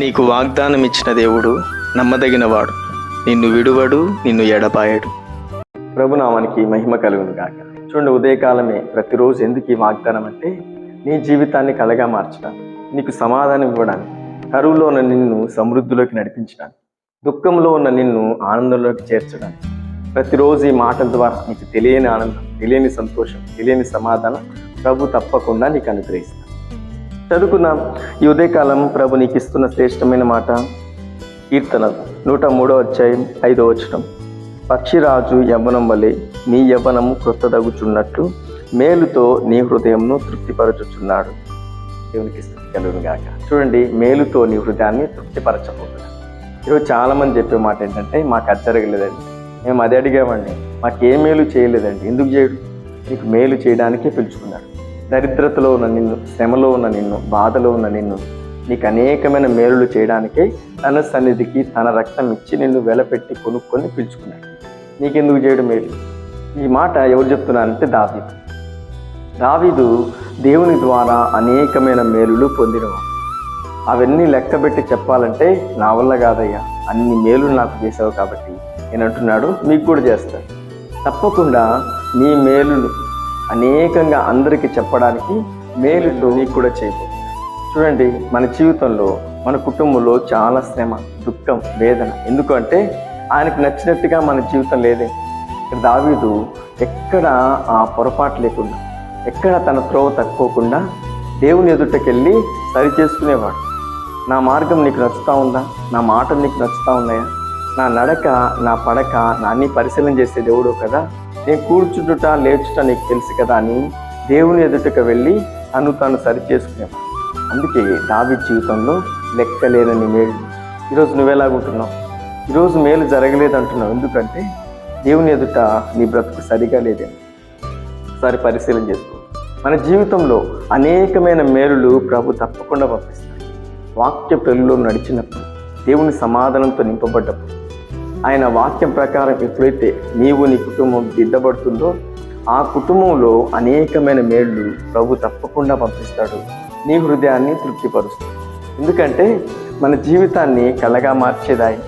నీకు వాగ్దానం ఇచ్చిన దేవుడు నమ్మదగినవాడు. నిన్ను విడువడు నిన్ను ఎడపాయడు ప్రభునామానికి మహిమ కలుగును గాక. చూడండి ఉదయకాలమే ప్రతిరోజు ఎందుకు ఈ వాగ్దానం అంటే నీ జీవితాన్ని కలగా మార్చడానికి నీకు సమాధానం ఇవ్వడానికి కరువులో ఉన్న నిన్ను సమృద్ధిలోకి నడిపించడానికి దుఃఖంలో ఉన్న నిన్ను ఆనందంలోకి చేర్చడానికి ప్రతిరోజు ఈ మాటల ద్వారా నీకు తెలియని ఆనందం తెలియని సంతోషం తెలియని సమాధానం ప్రభు తప్పకుండా నీకు అనుగ్రహిస్తాను. చదువుకున్నాం ఈ ఉదయకాలం ప్రభు నీకు ఇస్తున్న శ్రేష్టమైన మాట. కీర్తన నూట మూడో అధ్యాయం ఐదో వచనం. పక్షిరాజు యవ్వనం వలె నీ యవ్వనము క్రొత్తదగుచున్నట్లు మేలుతో నీ హృదయంను తృప్తిపరచుచున్నాడు. దేవునికి స్థుతి కలుగును గాక. చూడండి మేలుతో నీ హృదయాన్ని తృప్తిపరచబోతున్నాడు ఈరోజు చాలామంది చెప్పే మాట ఏంటంటే మాకు అది జరగలేదండి. మేము అది అడిగామండి. మాకు ఏ మేలు చేయలేదండి. ఎందుకు చేయడు? నీకు మేలు చేయడానికే పిలుచుకున్నాడు దరిద్రతలో ఉన్న నిన్ను శ్రమలో ఉన్న నిన్ను బాధలో ఉన్న నిన్ను నీకు అనేకమైన మేలులు చేయడానికే తన సన్నిధికి తన రక్తం ఇచ్చి నిన్ను వెలపెట్టి కొనుక్కొని పిలుచుకున్నాడు. నీకెందుకు చేయడం మేలు? ఈ మాట ఎవరు చెప్తున్నారంటే దావీదు. దావీదు దేవుని ద్వారా అనేకమైన మేలులు పొందినవాడు. అవన్నీ లెక్కబెట్టి చెప్పాలంటే నా వల్ల కాదయ్యా అన్ని మేలులు నాకు చేసావు కాబట్టి. నేను అంటున్నాడు మీకు కూడా చేస్తాను. తప్పకుండా నీ మేలులు అనేకంగా అందరికీ చెప్పడానికి మేలుతో నీకు కూడా చేయబోతున్నాడు చూడండి మన జీవితంలో మన కుటుంబంలో చాలా శ్రమ దుఃఖం వేదన. ఎందుకంటే ఆయనకు నచ్చినట్టుగా మన జీవితం లేదే. ఇక్కడ దావీదు ఎక్కడ ఆ పొరపాటు లేకుండా ఎక్కడ తన త్రోవ తక్కువకుండా దేవుని ఎదుటకెళ్ళి సరి చేసుకునేవాడు. నా మార్గం నీకు నచ్చుతా ఉందా? నా మాటలు నీకు నచ్చుతా ఉన్నాయా? నా నడక నా పడక నా అన్ని పరిశీలన చేసే దేవుడు కదా? నేను కూర్చుంటుట లేచుట నీకు తెలుసు కదా అని దేవుని ఎదుటకు వెళ్ళి తను తాను సరి చేసుకునేవాడు. అందుకే దావి జీవితంలో లెక్కలేనని మేలు. ఈరోజు నువ్వెలాగుంటున్నావు ఈరోజు మేలు జరగలేదు అంటున్నావు ఎందుకంటే దేవుని ఎదుట నీ బ్రతుకు సరిగా లేదే. ఒకసారి పరిశీలన చేసుకో. మన జీవితంలో అనేకమైన మేలులు ప్రభు తప్పకుండా పంపిస్తాడు. వాక్య పెళ్ళిలో నడిచినప్పుడు దేవుని సమాధానంతో నింపబడ్డప్పుడు ఆయన వాక్యం ప్రకారం ఎప్పుడైతే నీవు నీ కుటుంబం దిద్దబడుతుందో ఆ కుటుంబంలో అనేకమైన మేళ్ళు ప్రభు తప్పకుండా పంపిస్తాడు. నీ హృదయాన్ని తృప్తిపరుస్తాడు. ఎందుకంటే మన జీవితాన్ని కలగా మార్చేదాయని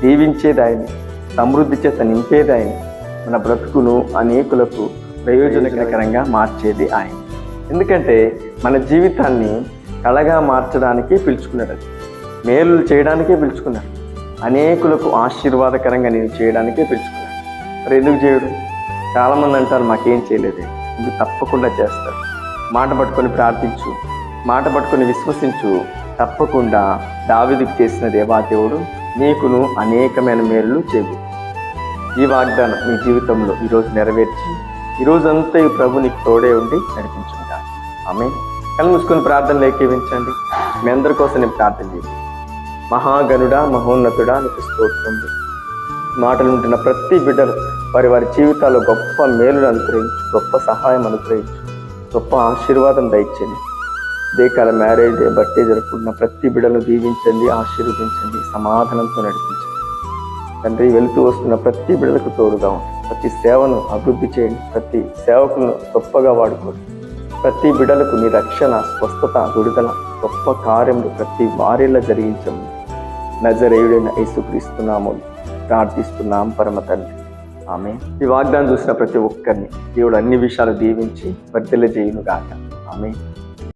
దీవించేదాయని సమృద్ధి చేత నింపేదాయని మన బ్రతుకును అనేకులకు ప్రయోజనకరంగా మార్చేది ఆయన. ఎందుకంటే మన జీవితాన్ని కళగా మార్చడానికి పిలుచుకున్నాడు మేలు చేయడానికే పిలుచుకున్నాడు. అనేకులకు ఆశీర్వాదకరంగా నేను చేయడానికే పిలుచుకున్నాడు మరి ఎందుకు చేయడు? చాలామంది అంటారు మాకేం చేయలేదు. ఇది తప్పకుండా చేస్తాడు మాట పట్టుకొని ప్రార్థించు. మాట పట్టుకొని విశ్వసించు. తప్పకుండా దావిదికి చేసిన దేవాదేవుడు నీకును అనేకమైన మేలు చేయబోతుంది ఈ వాగ్దానం నీ జీవితంలో ఈరోజు నెరవేర్చి ఈరోజంతా ఈ ప్రభు నీకు తోడే ఉండి నడిపించుకుంటాను. ఆమె కళ్ళు మూసుకొని ప్రార్థనలు ఏకీవించండి మీ అందరి కోసం నేను ప్రార్థన చేయండి. మహాగనుడా మహోన్నతుడా నీకు స్తోత్రం మాటలు ఉంటున్న ప్రతి బిడ్డలు వారి వారి జీవితాల్లో గొప్ప మేలును అనుగ్రహించు గొప్ప సహాయం అనుగ్రహించు గొప్ప ఆశీర్వాదం దయచండి దేకాల మ్యారేజ్ డే బర్త్డే జరుపుకున్న ప్రతి బిడ్డను దీవించండి ఆశీర్వదించండి సమాధానంతో నడిపించండి. తండ్రి వెళుతూ వస్తున్న ప్రతి బిడ్డలకు తోడుగా ఉంది ప్రతి సేవను అభివృద్ధి చేయండి. ప్రతి సేవకులను గొప్పగా వాడుకోండి. ప్రతి బిడ్డలకు నీ రక్షణ స్వస్థత విడుదల గొప్ప కార్యములు ప్రతి వారిలా జరిగించండి. నజరేయుడైన యేసుక్రీస్తున్నాము ప్రార్థిస్తున్నాం పరమ తండ్రి. ఆమె ఈ వాగ్దానం చూసిన ప్రతి ఒక్కరిని దేవుడు అన్ని విషయాలు దీవించి వర్తిల్ల చేయును గాక ఆమె